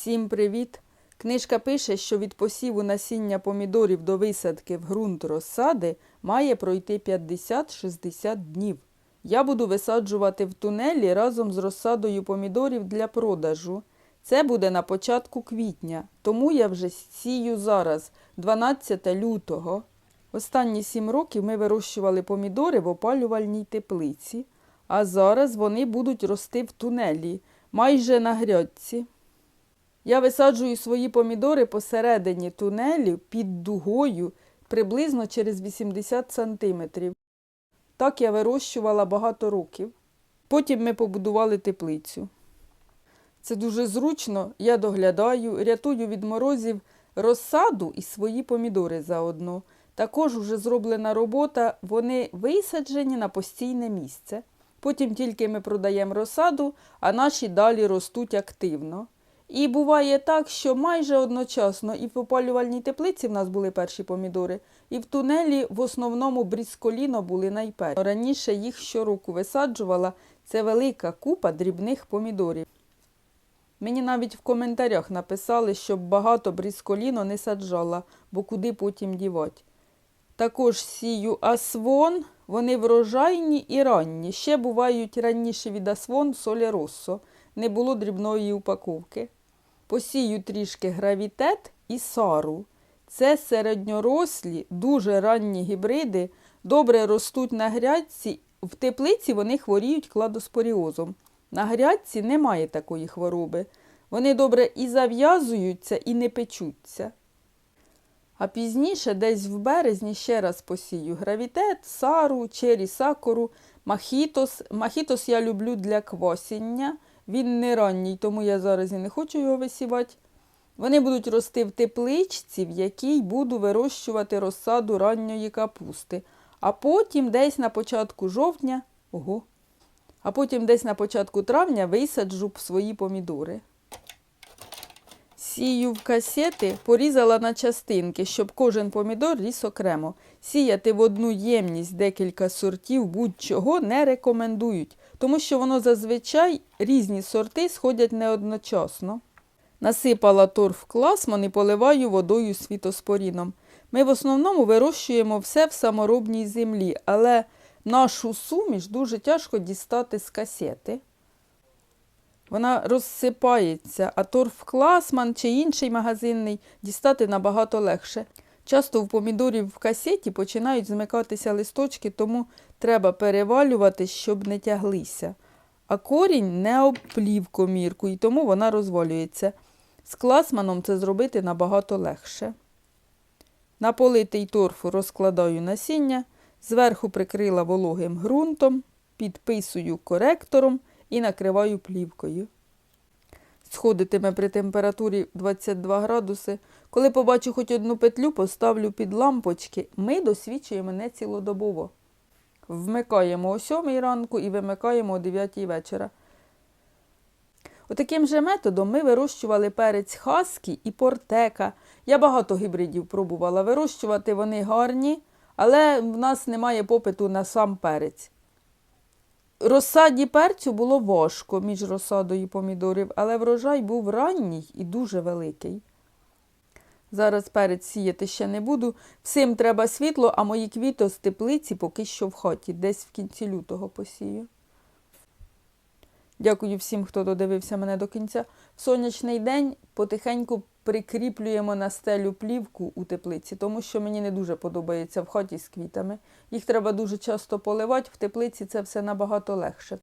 Всім привіт! Книжка пише, що від посіву насіння помідорів до висадки в ґрунт розсади має пройти 50-60 днів. Я буду висаджувати в тунелі разом з розсадою помідорів для продажу. Це буде на початку квітня, тому я вже сію зараз, 12 лютого. Останні сім років ми вирощували помідори в опалювальній теплиці, а зараз вони будуть рости в тунелі, майже на грядці. Я висаджую свої помідори посередині тунелю під дугою приблизно через 80 сантиметрів. Так я вирощувала багато років. Потім ми побудували теплицю. Це дуже зручно, я доглядаю, рятую від морозів розсаду і свої помідори заодно. Також вже зроблена робота, вони висаджені на постійне місце. Потім тільки ми продаємо розсаду, а наші далі ростуть активно. І буває так, що майже одночасно і в опалювальній теплиці в нас були перші помідори, і в тунелі в основному брісколіно були найперші. Раніше їх щороку висаджувала, це велика купа дрібних помідорів. Мені навіть в коментарях написали, щоб багато брісколіно не саджала, бо куди потім дівати. Також сію асвон, вони врожайні і ранні. Ще бувають раніше від асвон солі россо. Не було дрібної упаковки. Посію трішки гравітет і сару. Це середньорослі, дуже ранні гібриди, добре ростуть на грядці. В теплиці вони хворіють кладоспоріозом. На грядці немає такої хвороби. Вони добре і зав'язуються, і не печуться. А пізніше, десь в березні, ще раз посію гравітет, сару, чері сакуру, махітос. Махітос я люблю для квасіння. Він не ранній, тому я зараз і не хочу його висівати. Вони будуть рости в тепличці, в якій буду вирощувати розсаду ранньої капусти. А потім десь на початку жовтня, ого, а потім десь на початку травня висаджу свої помідори. Сію в касети порізала на частинки, щоб кожен помідор ріс окремо. Сіяти в одну ємність декілька сортів будь-чого не рекомендують, тому що воно зазвичай різні сорти сходять не одночасно. Насипала торф класман і поливаю водою світоспоріном. Ми в основному вирощуємо все в саморобній землі, але нашу суміш дуже тяжко дістати з касети. Вона розсипається, а торф класман чи інший магазинний дістати набагато легше. Часто в помідорів в касеті починають змикатися листочки, тому треба перевалювати, щоб не тяглися. А корінь не обплів комірку, і тому вона розвалюється. З класманом це зробити набагато легше. На политий торф розкладаю насіння, зверху прикрила вологим ґрунтом, підписую коректором і накриваю плівкою. Сходитиме при температурі 22 градуси. Коли побачу хоч одну петлю, поставлю під лампочки. Ми досвідчуємо не цілодобово. Вмикаємо о 7 ранку і вимикаємо о 9 вечора. Отаким же методом ми вирощували перець хаскі і портека. Я багато гібридів пробувала вирощувати, вони гарні, але в нас немає попиту на сам перець. Розсаді перцю було важко між розсадою помідорів, але врожай був ранній і дуже великий. Зараз перець сіяти ще не буду. Всім треба світло, а мої квіти з теплиці поки що в хаті, десь в кінці лютого посію. Дякую всім, хто додивився мене до кінця. В сонячний день потихеньку прикріплюємо на стелю плівку у теплиці, тому що мені не дуже подобається в хаті з квітами. Їх треба дуже часто поливати, в теплиці це все набагато легше.